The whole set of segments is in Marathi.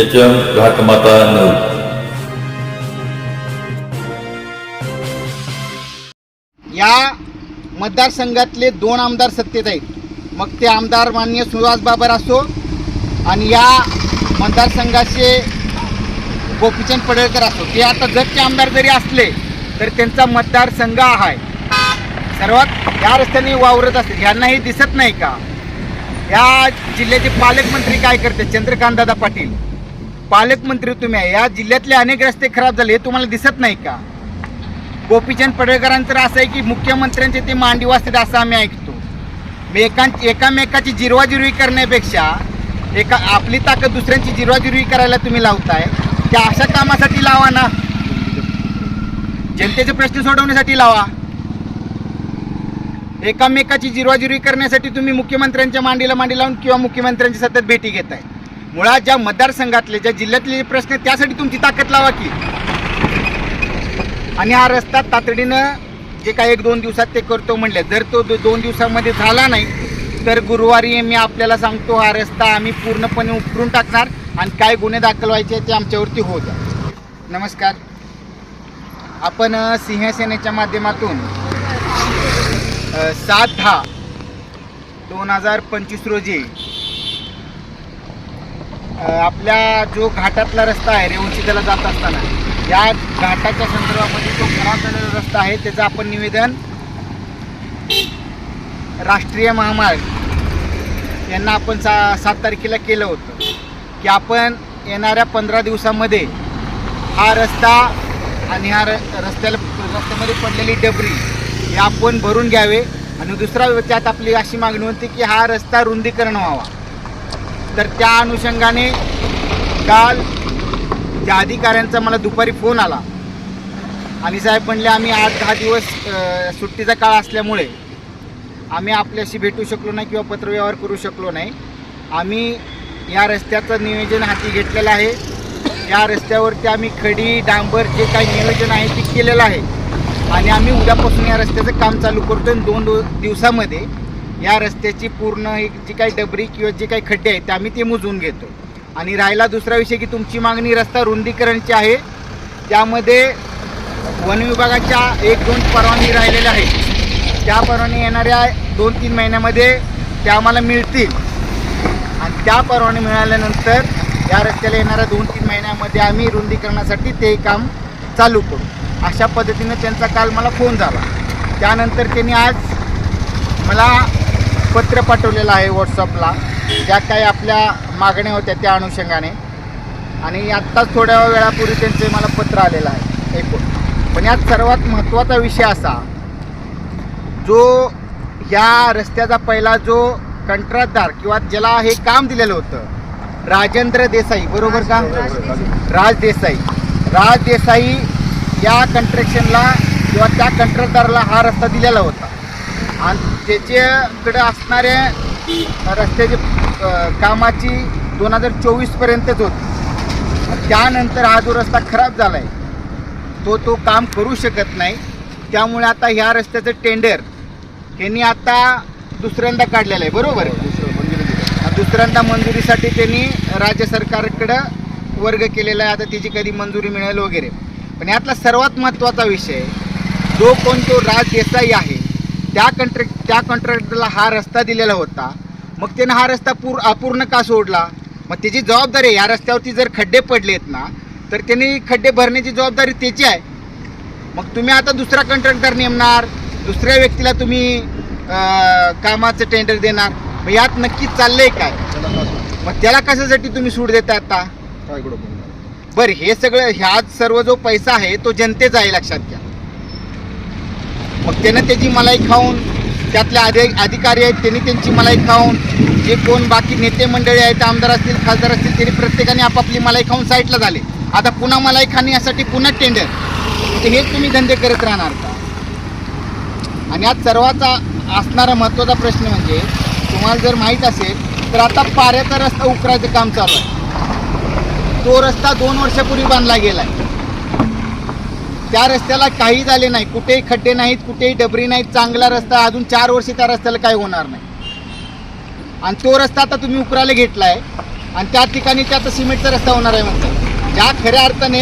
एच एम घाटमाता नऊ या मतदारसंघातले दोन आमदार सत्तेत आहेत. मग ते आमदार मान्य सुहास बाबर असो आणि या मतदारसंघाचे गोपीचंद पडळकर असो. ते आता जगचे आमदार जरी असले तर त्यांचा मतदारसंघ आहे. सर्वात या रस्त्याने वावरत असते यांना हे दिसत नाही का? या जिल्ह्याचे पालकमंत्री काय करते? चंद्रकांत दादा पाटील. पालकमंत्री तुम्ही आहे. या जिल्ह्यातले अनेक रस्ते खराब झाले हे तुम्हाला दिसत नाही का? गोपीचंद पडळकरांचं तर असं आहे की मुख्यमंत्र्यांचे ते मांडी वाजतात असं आम्ही ऐकतो. एकां एकामेकाची जिरवाजिरवी करण्यापेक्षा एका आपली ताकद दुसऱ्यांची जिरवाजिरवी करायला तुम्ही लावताय. त्या अशा कामासाठी लावा ना. जनतेचे प्रश्न सोडवण्यासाठी लावा. एकामेकाची जिरवाजिरवी करण्यासाठी तुम्ही मुख्यमंत्र्यांच्या मांडीला मांडी लावून किंवा मुख्यमंत्र्यांची सतत भेटी घेताय. मुळात ज्या मतदारसंघातले ज्या जिल्ह्यातले प्रश्न आहेत, त्यासाठी तुमची ताकद लावा की. आणि हा रस्ता तातडीनं जे काय एक दोन दिवसात ते करतो म्हणले जर तो दो- दोन दिवसामध्ये झाला नाही तर गुरुवारी मी आपल्याला सांगतो हा रस्ता आम्ही पूर्णपणे उपरून टाकणार आणि काय गुन्हे दाखल व्हायचे ते आमच्यावरती होत नमस्कार. आपण सिंहसेनेच्या माध्यमातून सात दहा दोन हजार पंचवीस रोजी आपल्या जो घाटातला रस्ता आहे रेवणची त्याला जात असताना या घाटाच्या संदर्भामध्ये जो खराब झालेला रस्ता आहे त्याचं आपण निवेदन राष्ट्रीय महामार्ग यांना आपण सा सात तारखेला केलं होतं. की आपण येणाऱ्या पंधरा दिवसामध्ये हा रस्ता आणि हा र रस्त्याला रस्त्यामध्ये पडलेली डबरी हे आपण भरून घ्यावे. आणि दुसरा त्यात आपली अशी मागणी होती की हा रस्ता रुंदीकरण व्हावा. तर त्या अनुषंगाने काल त्या अधिकाऱ्यांचा मला दुपारी फोन आला आणि साहेब म्हणले आम्ही आठ दहा दिवस सुट्टीचा काळ असल्यामुळे आम्ही आपल्याशी भेटू शकलो नाही किंवा पत्रव्यवहार करू शकलो नाही. आम्ही या रस्त्याचं नियोजन हाती घेतलेलं आहे. या रस्त्यावरती आम्ही खडी डांबर जे काही नियोजन आहे ते केलेलं आहे. आणि आम्ही उद्यापासून या रस्त्याचं काम चालू करतो आणि दोन दिवसामध्ये या रस्त्याची पूर्ण जी काही डबरी किंवा जे काही खड्डे आहेत ते आम्ही ते मोजून घेतो. आणि राहिला दुसरा विषय की तुमची मागणी रस्ता रुंदीकरणची आहे. त्यामध्ये वन विभागाच्या एक दोन परवानगी राहिलेल्या आहेत. त्या परवानगी येणाऱ्या दोन तीन महिन्यामध्ये त्या आम्हाला मिळतील. आणि त्या परवानगी मिळाल्यानंतर या रस्त्याला येणाऱ्या दोन तीन महिन्यामध्ये आम्ही रुंदीकरणासाठी ते काम चालू करू. अशा पद्धतीनं त्यांचा काल मला फोन झाला. त्यानंतर त्यांनी आज मला पत्र पाठवलेलं आहे व्हॉट्सअपला ज्या काही आपल्या मागण्या होत्या त्या अनुषंगाने. आणि आत्ताच थोड्या वेळापूर्वी त्यांचे मला पत्र आलेलं आहे. एकूण. पण यात सर्वात महत्त्वाचा विषय असा जो ह्या रस्त्याचा पहिला जो कंत्राटदार किंवा ज्याला हे काम दिलेलं होतं राजेंद्र देसाई बरोबर का? राज देसाई. राज देसाई. या कंट्रॅक्शनला किंवा त्या कंत्राटदाराला हा रस्ता दिलेला होता. आणि त्याच्याकडे असणाऱ्या रस्त्याची कामाची दोन हजार चोवीसपर्यंतच होती. त्यानंतर हा जो रस्ता खराब झाला आहे तो तो काम करू शकत नाही. त्यामुळे आता ह्या रस्त्याचं टेंडर यांनी आता दुसऱ्यांदा काढलेलं आहे बरोबर? दुसऱ्यांदा मंजुरीसाठी त्यांनी राज्य सरकारकडं वर्ग केलेला आहे. आता त्याची कधी मंजुरी मिळेल वगैरे. पण यातला सर्वात महत्त्वाचा विषय जो कोण तो राज देसाई आहे त्या कंट्रॅक्ट त्या कॉन्ट्रॅक्टरला हा रस्ता दिलेला होता. मग त्यानं हा रस्ता पूर अपूर्ण का सोडला? मग त्याची जबाबदारी आहे. या रस्त्यावरती जर खड्डे पडलेत ना तर त्यांनी खड्डे भरण्याची जबाबदारी त्याची आहे. मग तुम्ही आता दुसरा कंत्राटदार नेमणार. दुसऱ्या व्यक्तीला तुम्ही कामाचं टेंडर देणार. मग यात नक्की चाललंय काय? मग त्याला कशासाठी तुम्ही सूट देता आता? बरं हे सगळं ह्यात सर्व जो पैसा आहे तो जनतेचा आहे लक्षात घ्या. मग त्यानं त्याची मलाई खाऊन त्यातले अधि अधिकारी आहेत त्यांनी त्यांची मलाई खाऊन जे कोण बाकी नेते मंडळी आहेत आमदार असतील खासदार असतील त्यांनी प्रत्येकाने आपापली मलाई खाऊन साईडला झाले. आता पुन्हा मलाई खाण्यासाठी पुन्हा टेंडर तर हे तुम्ही धंदे करत राहणार का? आणि आज सर्वाचा असणारा महत्त्वाचा प्रश्न म्हणजे तुम्हाला जर माहीत असेल तर आता पाऱ्याचा रस्ता उकरायचं काम चालू आहे. तो रस्ता दोन वर्षापूर्वी बांधला गेला आहे त्या रस्त्याला काही झाले नाही. कुठेही खड्डे नाहीत कुठेही डबरी नाहीत. चांगला रस्ता अजून चार वर्ष त्या रस्त्याला काही होणार नाही. आणि तो रस्ता आता तुम्ही उकरायला घेतला आहे आणि त्या ठिकाणी त्याचा सिमेंटचा रस्ता होणार आहे म्हणतात. ज्या खऱ्या अर्थाने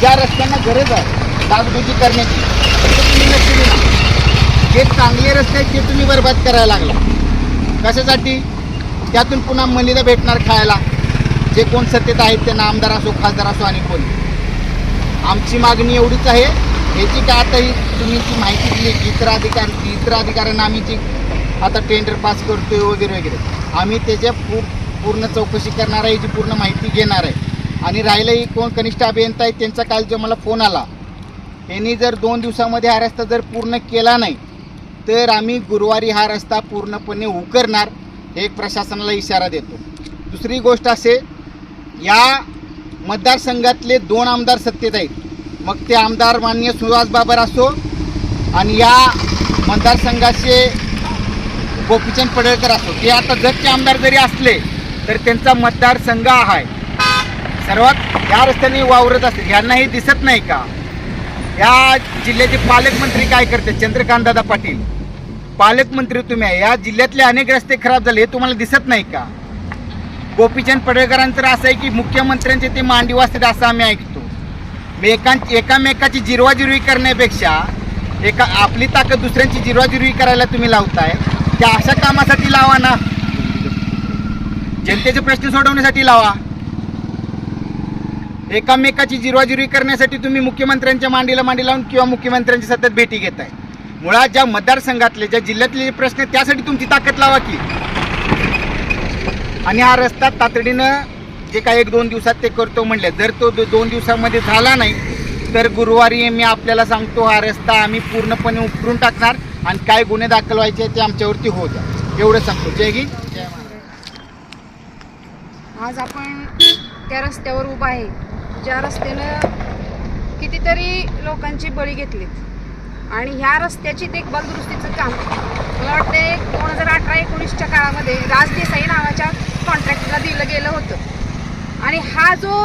ज्या रस्त्यांना गरज आहे डागडुजी करण्याची तुम्ही लक्ष जे चांगले रस्ते आहेत ते तुम्ही बरबाद करायला लागला. कशासाठी? त्यातून पुन्हा मनीला भेटणार खायला. जे कोण सत्तेत आहेत त्यांना आमदार असो खासदार असो आणि कोण. आमची मागणी एवढीच आहे. याची का आता ही तुम्ही ती माहिती दिली की इतर अधिकार इतर अधिकाऱ्यांना आम्ही जी आता टेंडर पास करतोय वगैरे वगैरे आम्ही त्याच्या पू पूर्ण चौकशी करणार आहे याची पूर्ण माहिती घेणार आहे. आणि राहिलंही कोण कनिष्ठ अभियंता आहे त्यांचा काल जो मला फोन आला यांनी जर दोन दिवसामध्ये हा रस्ता जर पूर्ण केला नाही तर आम्ही गुरुवारी हा रस्ता पूर्णपणे उकरणार हे एक प्रशासनाला इशारा देतो. दुसरी गोष्ट असे या मतदारसंघातले दोन आमदार सत्तेत आहेत. मग ते आमदार माननीय सुहास बाबर असो आणि या मतदारसंघाचे गोपीचंद पडळकर असो ते आता जगचे आमदार जरी असले तर त्यांचा मतदारसंघ आहे. सर्वात या रस्त्याने वावरत असते यांना हे दिसत नाही का? या जिल्ह्याचे पालकमंत्री काय करते? चंद्रकांतदादा पाटील. पालकमंत्री तुम्ही आहे. या जिल्ह्यातले अनेक रस्ते खराब झाले हे तुम्हाला दिसत नाही का? गोपीचंद पडळकरांचं असं आहे की मुख्यमंत्र्यांचे ते मांडी वाचतात असं आम्ही ऐकतो. एकां एकामेकाची जिरवाजिरवी करण्यापेक्षा एका आपली ताकद दुसऱ्यांची जिरवाजिरवी करायला तुम्ही लावताय. त्या अशा कामासाठी लावा ना. जनतेचे प्रश्न सोडवण्यासाठी लावा. एकामेकाची जिरवाजिरवी करण्यासाठी तुम्ही मुख्यमंत्र्यांच्या मांडीला मांडी लावून किंवा मुख्यमंत्र्यांची सतत भेटी घेत आहे मुळात ज्या मतदारसंघातले ज्या जिल्ह्यातले प्रश्न आहेत त्यासाठी तुमची ताकद लावा की. आणि हा रस्ता तातडीनं जे काही एक दोन दिवसात ते करतो म्हणले. जर तो दोन दिवसामध्ये झाला नाही तर गुरुवारी मी आपल्याला सांगतो हा रस्ता आम्ही पूर्णपणे उपरून टाकणार आणि काय गुन्हे दाखल व्हायचे ते आमच्यावरती होत एवढं सांगतो. जय गी जय आज आपण त्या रस्त्यावर उभा आहे. ज्या रस्त्यानं कितीतरी लोकांची बळी घेतलीत आणि ह्या रस्त्याची देखभाल दुरुस्तीचं काम मला वाटते दोन हजार अठरा एकोणीसच्या काळामध्ये राज देसाई नावाच्या कॉन्ट्रॅक्टरला दिलं गेलं होतं. आणि हा जो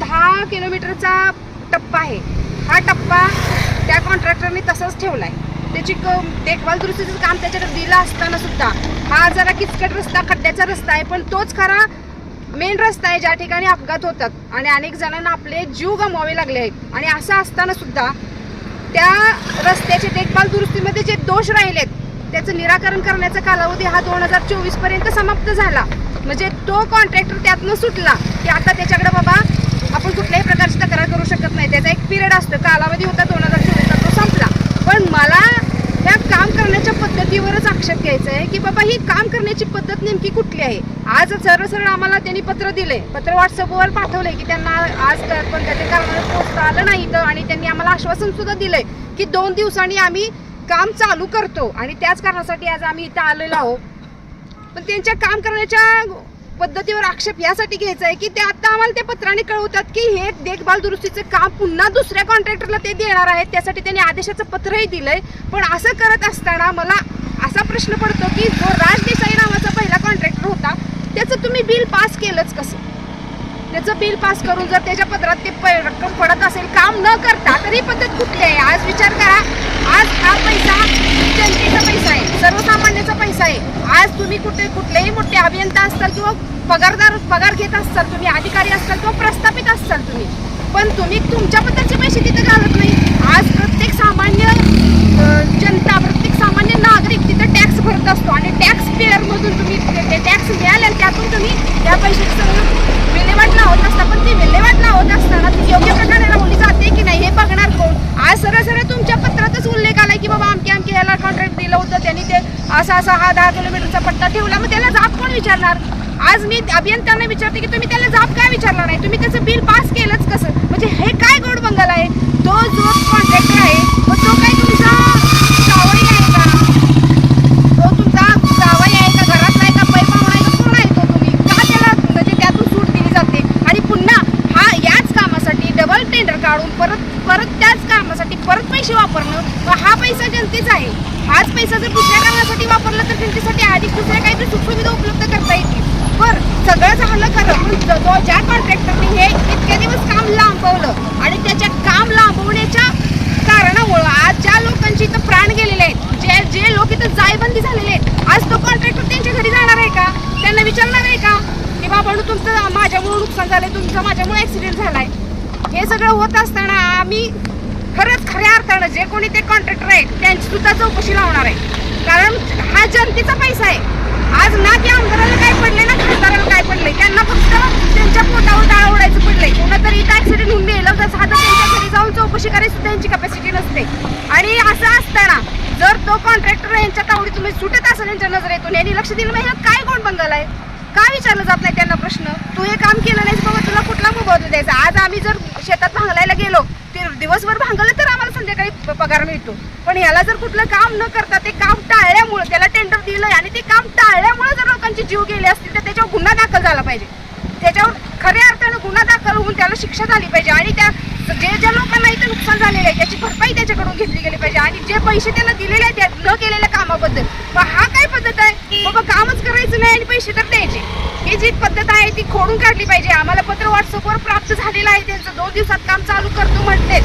दहा किलोमीटरचा टप्पा आहे हा टप्पा त्या कॉन्ट्रॅक्टरने तसाच ठेवला आहे त्याची क देखभाल दुरुस्तीचं काम त्याच्याकडे दिलं असताना सुद्धा हा जरा किचकट रस्ता खड्ड्याचा रस्ता आहे पण तोच खरा मेन रस्ता आहे ज्या ठिकाणी अपघात होतात. आणि अनेक जणांना आपले जीव गमवावे लागले आहेत. आणि असं असताना सुद्धा त्या रस्त्याच्या देखभाल दुरुस्तीमध्ये जे दोष राहिलेत त्याचं निराकरण करण्याचा कालावधी हा दोन हजार चोवीसपर्यंत समाप्त झाला. म्हणजे तो कॉन्ट्रॅक्टर त्यातनं सुटला की आता त्याच्याकडे बाबा आपण कुठल्याही प्रकारची तक्रार करू शकत नाही. त्याचा एक पिरियड असतो. कालावधी होता दोन हजार चोवीसचा तो संपला. पण मला ह्या काम करण्याच्या पद्धतीवरच आक्षेप घ्यायचा आहे की बाबा ही काम करण्याची पद्धत नेमकी कुठली आहे? आज सरळ सरळ आम्हाला त्यांनी पत्र दिले पत्र व्हॉट्सअपवर पाठवले की त्यांना आज कोणत्या ते कारणाने पोहोचता आलं नाही तर आणि त्यांनी आम्हाला आश्वासन सुद्धा दिलंय की दोन दिवसांनी आम्ही काम चालू करतो आणि त्याच कारणासाठी आज आम्ही इथं आलेलो आहोत. पण त्यांच्या काम करण्याच्या पद्धतीवर आक्षेप यासाठी घ्यायचा आहे की ते आता आम्हाला त्या पत्राने कळवतात की हे देखभाल दुरुस्तीचं काम पुन्हा दुसऱ्या कॉन्ट्रॅक्टरला ते देणार आहेत. त्यासाठी त्यांनी आदेशाचं पत्रही दिलंय. पण असं करत असताना मला असा प्रश्न पडतो की जो राज देसाई नावाचा पहिला कॉन्ट्रॅक्टर होता त्याचं तुम्ही बिल पास केलंच कसं? त्याचं बिल पास करून जर त्याच्या पत्रात ते रक्कम पडत असेल काम न करता तर ही पद्धत कुठली आहे? आज विचार करा. आज हा पैसा जनतेचा पैसा आहे सर्वसामान्याचा पैसा आहे. आज तुम्ही कुठे कुठलेही मोठे अभियंता असताल किंवा पगारदार पगार घेत असताल तुम्ही अधिकारी असताल किंवा प्रस्थापित असताल तुम्ही. पण तुम्ही तुमच्या पद्धतीचे पैसे तिथे घालत नाही. आज प्रत्येक सामान्य जनता प्रत्येक सामान्य नागरिक तिथं टॅक्स भरत असतो आणि टॅक्स पेअरमधून तुम्ही ते टॅक्स मिळाले आणि त्यातून तुम्ही त्या पैशाची सगळं विल्हेवाट लावत असता पण ती विल्हेवाट लावत असताना ती योग्य प्रकारे लावली जाते की नाही हे बघणार कोण आज सरळ सरळ तुमच्या पत्रातच उल्लेख आलाय की बाबा अमके अमके याला कॉन्ट्रॅक्ट दिलं होतं त्यांनी ते असा असा हा दहा किलोमीटरचा पट्टा ठेवला मग त्याला जाब कोण विचारणार? आज मी अभियंत्यांना विचारते की तुम्ही त्याला जाब काय विचारला नाही तुम्ही त्याचं बिल पास केलंच कसं? म्हणजे हे काय गोड बंगाल आहे? तो अधिक दुसऱ्या काहीतरी सुखसुविधा उपलब्ध करता येतील. बरं सगळं झालं खरं पण जो ज्या कॉन्ट्रॅक्टरने हे इतके दिवस काम लांबवलं आणि त्याच्या काम लांबवण्याच्या कारणामुळं आज ज्या लोकांची इथं प्राण गेलेले आहेत जे जे लोक इथं जायबंदी झालेले आहेत आज तो कॉन्ट्रॅक्टर त्यांच्या घरी जाणार आहे का? त्यांना विचारणार आहे का? की बाबा झालंय तुमचं माझ्यामुळे ऍक्सिडेंट झालाय. हे सगळं होत असताना आम्ही खरंच खऱ्या अर्थानं जे कोणी ते कॉन्ट्रॅक्टर आहेत त्यांची सुद्धा चौकशी लावणार आहे. कारण हा जनतेचा पैसा आहे. आज ना की आमदाराला काय पडले ना खासदाराला काय पडले त्यांना फक्त त्यांच्या पोटावर डाळ ओढायचं पडलंय. कोणातरी इथं ऍक्सिडेंट होऊन गेलं तर साधं त्यांच्या घरी जाऊन चौकशी करायची सुद्धा यांची कॅपॅसिटी नसते. आणि असं असताना जर तो कॉन्ट्रॅक्टर यांच्या तावडी तुम्ही सुटत असेल यांच्या नजरेतून यांनी लक्ष दिलं नाही काय कोण बंगाल आहे का विचारलं जात नाही त्यांना प्रश्न? तू हे काम केलं नाहीस बाबा तुला कुठला मोबदला द्यायचा? आज आम्ही जर शेतात भांगलायला गेलो दिवसभर भांगलं तर आम्हाला संध्याकाळी प- पगार मिळतो. पण याला जर कुठलं काम न करता ते काम टाळल्यामुळे त्याला टेंडर दिलंय आणि ते काम टाळल्यामुळे जर लोकांचे जीव गेले असतील तर त्याच्यावर गुन्हा दाखल झाला पाहिजे. त्याच्यावर खऱ्या अर्थानं गुन्हा दाखल होऊन त्याला शिक्षा झाली पाहिजे आणि त्या जे ज्या लोकांना इथं नुकसान झालेलं आहे त्याची भरपाई त्याच्याकडून घेतली गेली पाहिजे. आणि जे पैसे त्यांना दिलेले आहेत त्या न केलेल्या कामाबद्दल. मग हा काय पद्धत आहे? बाबा कामच करायचं नाही आणि पैसे तर द्यायचे. ही जी पद्धत आहे ती खोडून काढली पाहिजे. आम्हाला पत्र व्हॉट्सअपवर प्राप्त झालेलं आहे त्यांचं. दोन दिवसात काम चालू करतो म्हणते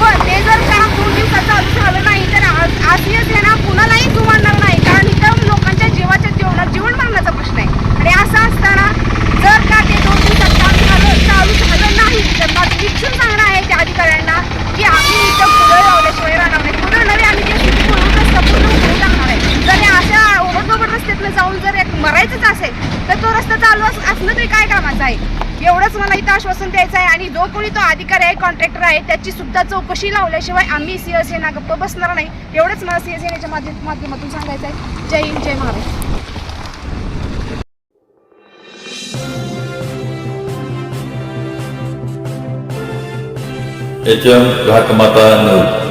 पण ते जर काम दोन दिवसात चालू झालं नाही तर आज आज हे ना कुणालाही जुमानणार नाही. कारण इथं लोक जीवाच्या जीवनात जीवन मरण्याचा प्रश्न आहे आणि असं असताना जर का ते दोन दिवसात काम झालं चालू झालं नाही तर माझं निश्चित सांगणं आहे त्या अधिकाऱ्यांना की आम्ही इथं पुढे लावल्याशिवाय राहणार नाही पुढे नव्हे आम्ही ते सिटी म्हणून रस्ता पूर्ण उघडून टाकणार आहे जर हे अशा ओबडधोबड रस्त्यातनं जाऊन जर एक मरायचंच असेल तर तो रस्ता चालू अस- असणं तरी काय कामाचं आहे एवढंच मला इथं आश्वासन द्यायचं आहे आणि जो अधिकारी आहे कॉन्ट्रॅक्टर आहे त्याची सुद्धा चौकशी लावल्याशिवाय आम्ही शिवसेना गप्प बसणार नाही. एवढंच मला शिवसेनेच्या माध्यम माध्यमातून सांगायचं आहे. जय हिंद जय महाराष्ट्र. एच एम घाटमाता नऊ